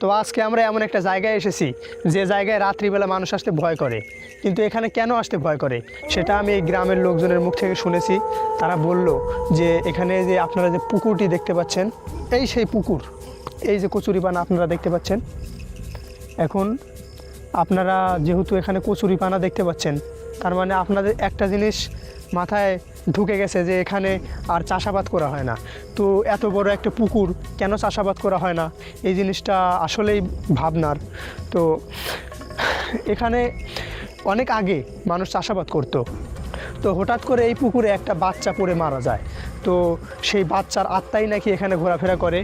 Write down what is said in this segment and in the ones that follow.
তো আজকে আমরা এমন একটা জায়গায় এসেছি, যে জায়গায় রাত্রিবেলা মানুষ আসতে ভয় করে। কিন্তু এখানে কেন আসতে ভয় করে? সেটা আমি এই গ্রামের লোকজনের মুখ থেকে শুনেছি। তারা বলল যে এখানে যে আপনারা যে পুকুরটি দেখতে পাচ্ছেন, এই সেই পুকুর। এই যে কচুরিপানা আপনারা দেখতে পাচ্ছেন। এখন আপনারা যেহেতু এখানে কচুরিপানা দেখতে পাচ্ছেন তার মানে আপনাদের একটা জিনিস মাথায় ঢুকে গেছে যে এখানে আর চাষাবাদ করা হয় না। তো এত বড় একটা পুকুর কেন চাষাবাদ করা হয় না? এই জিনিসটা আসলেই ভাবনার। তো এখানে অনেক আগে মানুষ চাষাবাদ করতো। তো হঠাৎ করে এই পুকুরে একটা বাচ্চা পড়ে মারা যায়। তো সেই বাচ্চার আত্মাই নাকি এখানে ঘোরাফেরা করে।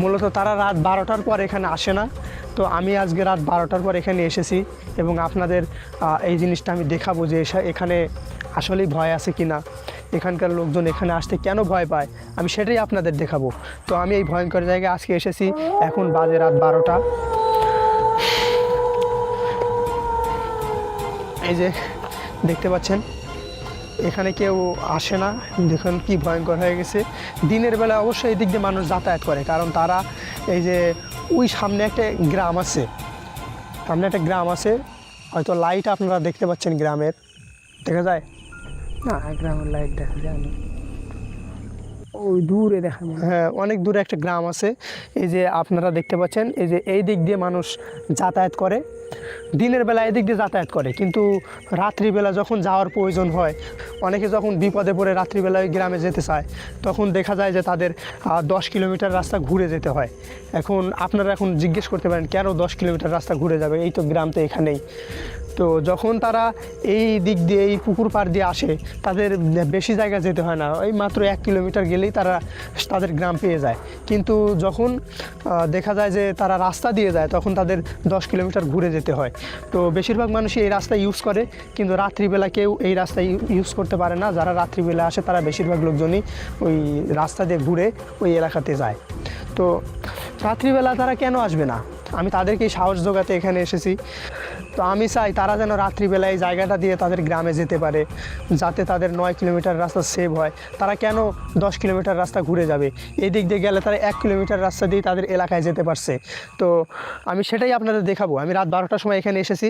মূলত তারা রাত বারোটার পর এখানে আসে না। তো আমি আজকে রাত বারোটার পর এখানে এসেছি এবং আপনাদের এই জিনিসটা আমি দেখাবো যে এখানে আসলেই ভয় আছে কি না। এখানকার লোকজন এখানে আসতে কেন ভয় পায়, আমি সেটাই আপনাদের দেখাবো। তো আমি এই ভয়ঙ্কর জায়গায় আজকে এসেছি। এখন বাজে রাত বারোটা। এই যে, দেখতে পাচ্ছেন? এখানে কেউ আসে না। দেখুন কি ভয়ঙ্কর হয়ে গেছে। দিনের বেলা অবশ্যই এই দিক দিয়ে মানুষ যাতায়াত করে, কারণ তারা এই যে ওই সামনে একটা গ্রাম আছে। সামনে একটা গ্রাম আছে। হয়তো লাইট আপনারা দেখতে পাচ্ছেন গ্রামের। দেখা যায়? না, গ্রামের লাইট দেখা যায় না। ওই দূরে দেখা হ্যাঁ অনেক দূরে একটা গ্রাম আছে। এই যে আপনারা দেখতে পাচ্ছেন, এই যে এই দিক দিয়ে মানুষ যাতায়াত করে। দিনের বেলা এদিক দিয়ে যাতায়াত করে, কিন্তু রাত্রিবেলা যখন যাওয়ার প্রয়োজন হয়, অনেকে যখন বিপদে পড়ে রাত্রিবেলা ওই গ্রামে যেতে চায়, তখন দেখা যায় যে তাদের দশ কিলোমিটার রাস্তা ঘুরে যেতে হয়। এখন আপনারা এখন জিজ্ঞেস করতে পারেন, কেন দশ কিলোমিটার রাস্তা ঘুরে যাবে? এই তো গ্রাম তো এখানেই। তো যখন তারা এই দিক দিয়ে, এই পুকুর পাড় দিয়ে আসে, তাদের বেশি জায়গা যেতে হয় না। ওই মাত্র এক কিলোমিটার গেলেই তারা তাদের গ্রাম পেয়ে যায়। কিন্তু যখন দেখা যায় যে তারা রাস্তা দিয়ে যায়, তখন তাদের দশ কিলোমিটার ঘুরে যেতে হয়। তো বেশিরভাগ মানুষই এই রাস্তা ইউজ করে, কিন্তু রাত্রিবেলা কেউ এই রাস্তা ইউজ করতে পারে না। যারা রাত্রিবেলা আসে, তারা বেশিরভাগ লোকজনই ওই রাস্তা দিয়ে ঘুরে ওই এলাকাতে যায়। তো রাত্রিবেলা তারা কেন আসবে না? আমি তাদেরকেই সাহস জোগাতে এখানে এসেছি। তো আমি চাই তারা যেন রাত্রিবেলা এই জায়গাটা দিয়ে তাদের গ্রামে যেতে পারে, যাতে তাদের নয় কিলোমিটার রাস্তা সেভ হয়। তারা কেন দশ কিলোমিটার রাস্তা ঘুরে যাবে? এই দিক দিয়ে গেলে তারা এক কিলোমিটার রাস্তা দিয়ে তাদের এলাকায় যেতে পারছে। তো আমি সেটাই আপনাদের দেখাবো। আমি রাত বারোটার সময় এখানে এসেছি।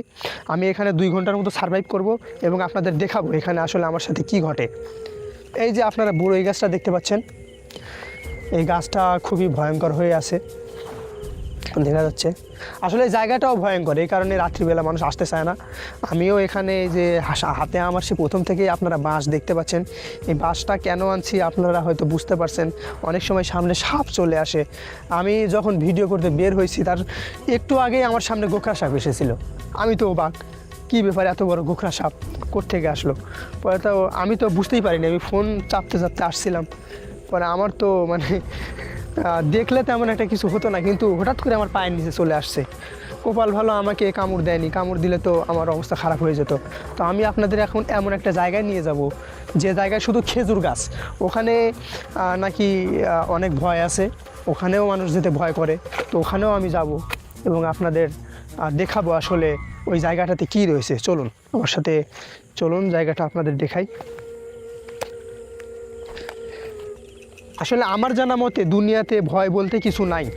আমি এখানে দুই ঘণ্টার মতো সার্ভাইভ করব এবং আপনাদের দেখাবো এখানে আসলে আমার সাথে কি ঘটে। এই যে আপনারা বুড়ো এই গাছটা দেখতে পাচ্ছেন, এই গাছটা খুবই ভয়ঙ্কর হয়ে আছে। দেখা যাচ্ছে। আসলে জায়গাটাও ভয়ঙ্কর, এই কারণে রাত্রিবেলা মানুষ আসতে চায় না। আমিও এখানে যে হাতে আমার সে প্রথম থেকেই আপনারা বাঁশ দেখতে পাচ্ছেন। এই বাঁশটা কেন আনছি আপনারা হয়তো বুঝতে পারছেন। অনেক সময় সামনে সাপ চলে আসে। আমি যখন ভিডিও করতে বের হয়েছি, তার একটু আগেই আমার সামনে গোখরা সাপ এসেছিল। আমি তো অবাক, কী ব্যাপারে এত বড় গোখরা সাপ? কোত্থেকে আসলো? পরে তো আমি তো বুঝতেই পারিনি, আমি ফোন চাপতে চাপতে আসছিলাম। পরে আমার তো মানে দেখলে তেমন একটা কিছু হতো না, কিন্তু হঠাৎ করে আমার পায়ের নিচে চলে আসছে। কপাল ভালো আমাকে কামড় দেয়নি, কামড় দিলে তো আমার অবস্থা খারাপ হয়ে যেত। তো আমি আপনাদের এখন এমন একটা জায়গায় নিয়ে যাব, যে জায়গায় শুধু খেজুর গাছ। ওখানে নাকি অনেক ভয় আছে, ওখানেও মানুষ যেতে ভয় করে। তো ওখানেও আমি যাব এবং আপনাদের দেখাবো আসলে ওই জায়গাটাতে কি রয়েছে। চলুন, আমার সাথে চলুন, জায়গাটা আপনাদের দেখাই। আসলে আমার জানা মতে দুনিয়াতে ভয় বলতে কিছু নাই।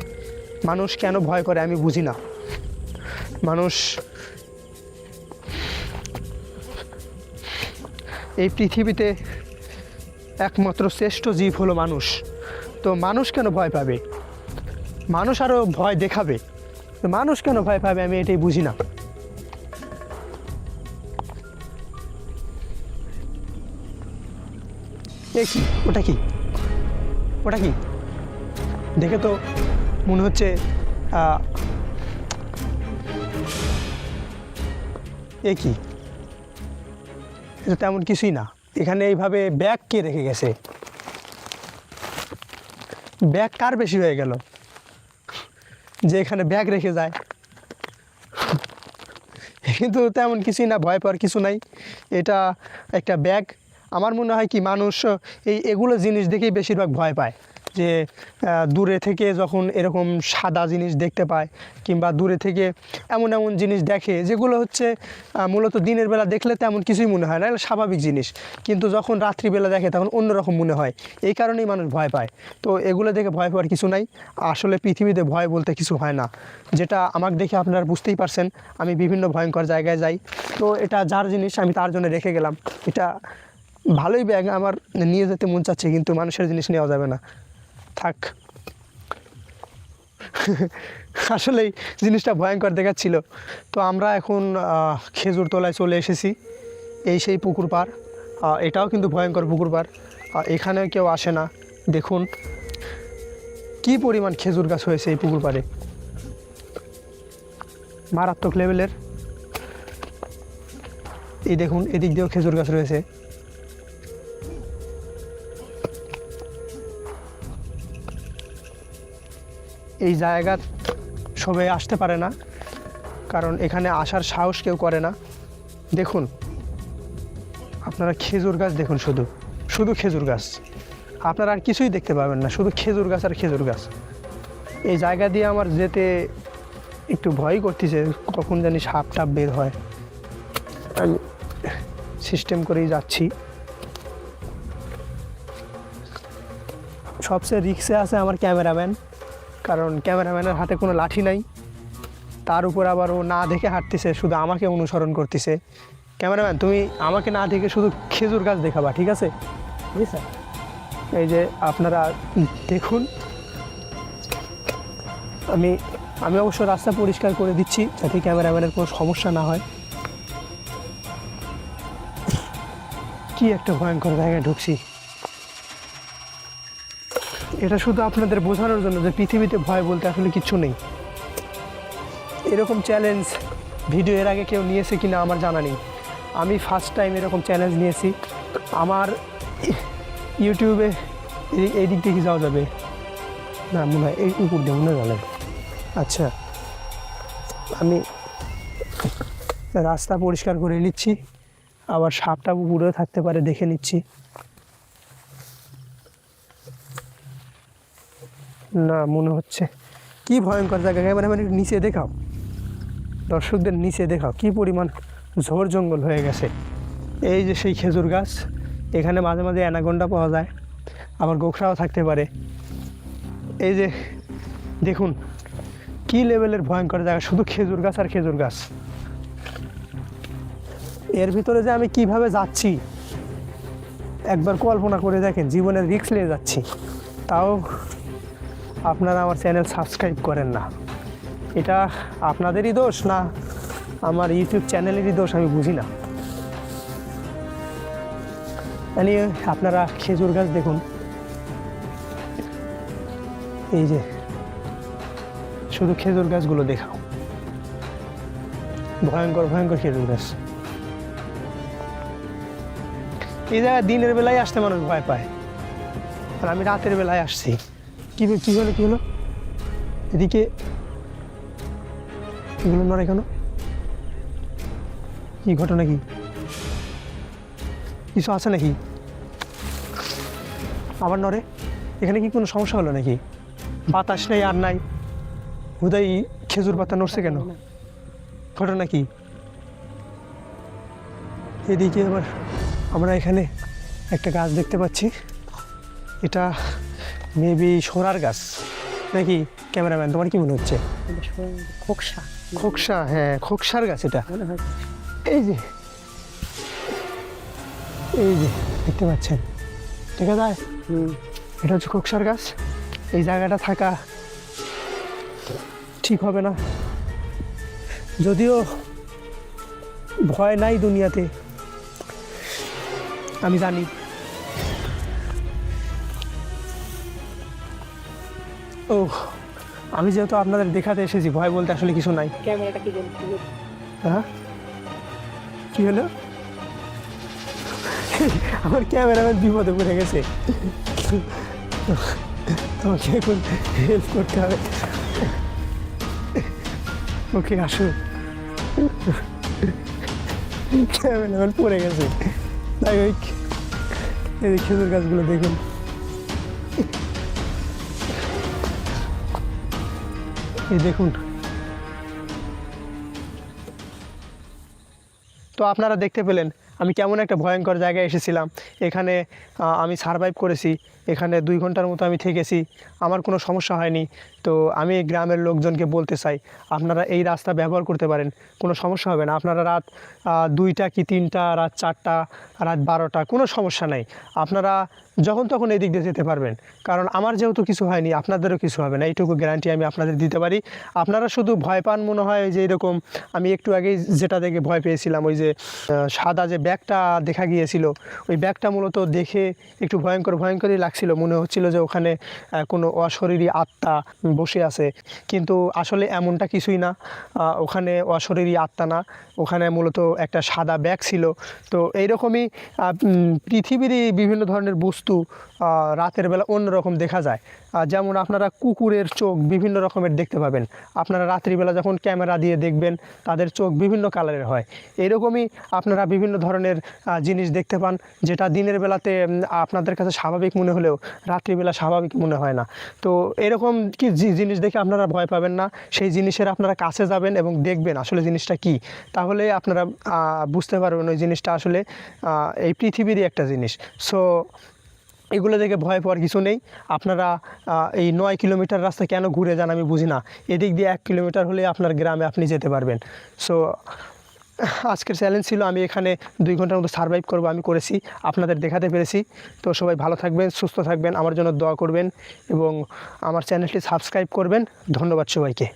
মানুষ কেন ভয় করে আমি বুঝি না। মানুষ এই পৃথিবীতে একমাত্র শ্রেষ্ঠ জীব হলো মানুষ। তো মানুষ কেন ভয় পাবে? মানুষ আরও ভয় দেখাবে। তো মানুষ কেন ভয় পাবে আমি এটাই বুঝি না। কি? ওটা কি? ওটা কি? দেখে তো মনে হচ্ছে এ কি? এটা তেমন কিছুই না। এখানে এইভাবে ব্যাগ কে রেখে গেছে? ব্যাগ কার বেশি হয়ে গেল? যে এখানে ব্যাগ রেখে যায়। কিন্তু তেমন কিছুই না, ভয় পাওয়ার কিছু নাই। এটা একটা ব্যাগ। আমার মনে হয় কি, মানুষ এই এগুলো জিনিস দেখেই বেশিরভাগ ভয় পায়। যে দূরে থেকে যখন এরকম সাদা জিনিস দেখতে পায়, কিংবা দূরে থেকে এমন এমন জিনিস দেখে, যেগুলো হচ্ছে মূলত দিনের বেলা দেখলে তেমন কিছুই মনে হয় না স্বাভাবিক জিনিস। কিন্তু যখন রাত্রিবেলা দেখে, তখন অন্যরকম মনে হয়। এই কারণেই মানুষ ভয় পায়। তো এগুলো দেখে ভয় পাওয়ার কিছু নাই। আসলে পৃথিবীতে ভয় বলতে কিছু হয় না। যেটা আমাকে দেখে আপনারা বুঝতেই পারছেন, আমি বিভিন্ন ভয়ঙ্কর জায়গায় যাই। তো এটা যার জিনিস, আমি তার জন্য রেখে গেলাম। এটা ভালোই ব্যাগ আমার নিয়ে যেতে মন চাচ্ছে, কিন্তু মানুষের জিনিস নেওয়া যাবে না। থাক। আসলেই জিনিসটা ভয়ঙ্কর দেখাচ্ছিল। তো আমরা এখন খেজুর তলায় চলে এসেছি, এই সেই পুকুর পার। এটাও কিন্তু ভয়ঙ্কর পুকুর পার। এখানে কেউ আসে না। দেখুন, কি পরিমাণ খেজুর গাছ হয়েছে এই পুকুর পাড়ে। মারাত্মক লেভেলের এই দেখুন, এদিক দিয়েও খেজুর গাছ রয়েছে। এই জায়গা সবাই আসতে পারে না, কারণ এখানে আসার সাহস কেউ করে না। দেখুন, আপনারা খেজুর গাছ দেখুন শুধু শুধু খেজুর গাছ। আপনারা আর কিছুই দেখতে পাবেন না, শুধু খেজুর গাছ আর খেজুর গাছ। এই জায়গা দিয়ে আমার যেতে একটু ভয় করতেছে, কখন জানি সাপ টাপ বের হয়। আমি সিস্টেম করেই যাচ্ছি। সবচেয়ে রিক্সে আছে আমার ক্যামেরাম্যান। কারণ ক্যামেরাম্যানের হাতে কোনো লাঠি নাই। তার উপর আবার ও না দেখে হাঁটতেছে, শুধু আমাকে অনুসরণ করতেছে। ক্যামেরাম্যান, তুমি আমাকে না দেখে শুধু খেজুর গাছ দেখাবা, ঠিক আছে? জি এই যে আপনারা দেখুন। আমি আমি অবশ্য রাস্তা পরিষ্কার করে দিচ্ছি, যাতে ক্যামেরাম্যানের কোনো সমস্যা না হয়। কি একটা ভয়ঙ্কর জায়গায় ঢুকছি। এটা শুধু আপনাদের বোঝানোর জন্য যে পৃথিবীতে ভয় বলতে আসলে কিছু নেই। এরকম চ্যালেঞ্জ ভিডিও এর আগে কেউ নিয়েছে কি না আমার জানা নেই। আমি ফার্স্ট টাইম এরকম চ্যালেঞ্জ নিয়েছি। আমার ইউটিউবে এই দিক দিয়ে কি যাওয়া যাবে? না, মনে হয় এই উপর দিয়ে মনে হয় আচ্ছা আমি রাস্তা পরিষ্কার করে নিচ্ছি। আবার সাপটা উপরেও থাকতে পারে দেখে নিচ্ছি। না, মনে হচ্ছে। কি ভয়ঙ্কর জায়গা ক্যামেরাম্যান একটু নিচে দেখাও। দর্শকদের নিচে দেখাও, কি পরিমাণ ঝোড় জঙ্গল হয়ে গেছে। এই যে সেই খেজুর গাছ, এখানে মাঝে মাঝে অ্যানাগন্ডা পাওয়া যায়, আবার গোখরাও থাকতে পারে। এই যে, দেখুন, কি লেভেলের ভয়ঙ্কর জায়গা, শুধু খেজুর গাছ আর খেজুর গাছ। এর ভিতরে যে আমি কীভাবে যাচ্ছি, একবার কল্পনা করে দেখেন, জীবনের রিস্ক নিয়ে যাচ্ছি। তাও আপনারা আমার চ্যানেল সাবস্ক্রাইব করেন না। এটা আপনাদেরই দোষ না আমার ইউটিউব চ্যানেলেরই দোষ আমি বুঝি না। মানে আপনারা খেজুর গাছ দেখুন। এই যে, শুধু খেজুর গাছগুলো দেখাও। ভয়ঙ্কর ভয়ঙ্কর খেজুর গাছ। এই জায়গায় দিনের বেলায় আসতে মানুষ ভয় পায়। আর আমি রাতের বেলায় আসছি। কি কি হলো কি হলো? এদিকে এগুলো কি ঘটনা কি? কিছু আছে নাকি? আবার নড়ে? এখানে কি কোনো সমস্যা হলো নাকি? বাতাস নেই, আর নাই। হুদাই খেজুর পাতা নড়ছে কেন? ঘটনা কি? এদিকে আবার আমরা এখানে একটা গাছ দেখতে পাচ্ছি। এটা মেবি সোনার গাছ। নাকি ক্যামেরাম্যান তোমার কি মনে হচ্ছে? খোকসা। খোকসা হ্যাঁ খোকসার গাছ এটা। এই যে এই যে দেখতে পাচ্ছেন? দেখা যায়? এটা হচ্ছে খোকসার গাছ। এই জায়গাটা থাকা ঠিক হবে না। যদিও ভয় নাই দুনিয়াতে। আমি জানি। ও আমি যেহেতু আপনাদের দেখাতে এসেছি ভয় বলতে আসলে কিছু নাই। ক্যামেরাটা কি হ্যাঁ? কি হলো? আমার ক্যামেরাম্যান বিপদে পড়ে গেছে। তোমাকে এখন হেল্প করতে হবে। ওকে আসো। ক্যামেরাম্যান পড়ে গেছে। তাই ওই এই খেজুর গাছগুলো দেখুন। এই দেখুন। তো আপনারা দেখতে পেলেন আমি কেমন একটা ভয়ঙ্কর জায়গায় এসেছিলাম। এখানে আমি সারভাইভ করেছি। এখানে দুই ঘণ্টার মতো আমি থেকেছি। আমার কোনো সমস্যা হয়নি। তো আমি গ্রামের লোকজনকে বলতে চাই, আপনারা এই রাস্তা ব্যবহার করতে পারেন। কোনো সমস্যা হবে না। আপনারা রাত দুইটা কি তিনটা, রাত চারটা, রাত বারোটা, কোনো সমস্যা নাই। আপনারা যখন তখন এই দিক দিয়ে যেতে পারবেন। কারণ আমার যেহেতু কিছু হয়নি, আপনাদেরও কিছু হবে না। এইটুকু গ্যারান্টি আমি আপনাদের দিতে পারি। আপনারা শুধু ভয় পান মনে হয় যে এরকম, আমি একটু আগেই যেটা দেখে ভয় পেয়েছিলাম, ওই যে সাদা যে ব্যাগটা দেখা গিয়েছিল। ওই ব্যাগটা মূলত দেখে একটু ভয়ঙ্কর, ভয়ঙ্করই লাগছিল। মনে হচ্ছিল যে ওখানে কোনো অশরীরী আত্মা বসে আছে। কিন্তু আসলে এমনটা কিছুই না। ওখানে অশরীরী আত্মা না। ওখানে মূলত একটা সাদা ব্যাগ ছিল। তো এইরকমই পৃথিবীরই বিভিন্ন ধরনের বস্তু রাতের বেলা অন্যরকম দেখা যায়। যেমন আপনারা কুকুরের চোখ বিভিন্ন রকমের দেখতে পাবেন। আপনারা রাত্রিবেলা যখন ক্যামেরা দিয়ে দেখবেন, তাদের চোখ বিভিন্ন কালারের হয়। এরকমই আপনারা বিভিন্ন ধরনের জিনিস দেখতে পান, যেটা দিনের বেলাতে আপনাদের কাছে স্বাভাবিক মনে হলেও রাত্রিবেলা স্বাভাবিক মনে হয় না। তো এরকম কি জিনিস দেখে আপনারা ভয় পাবেন না? সেই জিনিসের আপনারা কাছে যাবেন এবং দেখবেন আসলে জিনিসটা কি। তাহলে আপনারা বুঝতে পারবেন ওই জিনিসটা আসলে এই পৃথিবীরই একটা জিনিস। সো এগুলো দেখে ভয় পাওয়ার কিছু নেই। আপনারা এই নয় কিলোমিটার রাস্তা কেন ঘুরে যান আমি বুঝি না। এদিক দিয়ে এক কিলোমিটার হলে আপনার গ্রামে আপনি যেতে পারবেন। সো আজকের চ্যালেঞ্জ ছিল আমি এখানে দুই ঘণ্টার মতো সার্ভাইভ করব, আমি করেছি, আপনাদের দেখাতে পেরেছি। তো সবাই ভালো থাকবেন, সুস্থ থাকবেন, আমার জন্য দোয়া করবেন এবং আমার চ্যানেলটি সাবস্ক্রাইব করবেন। ধন্যবাদ সবাইকে।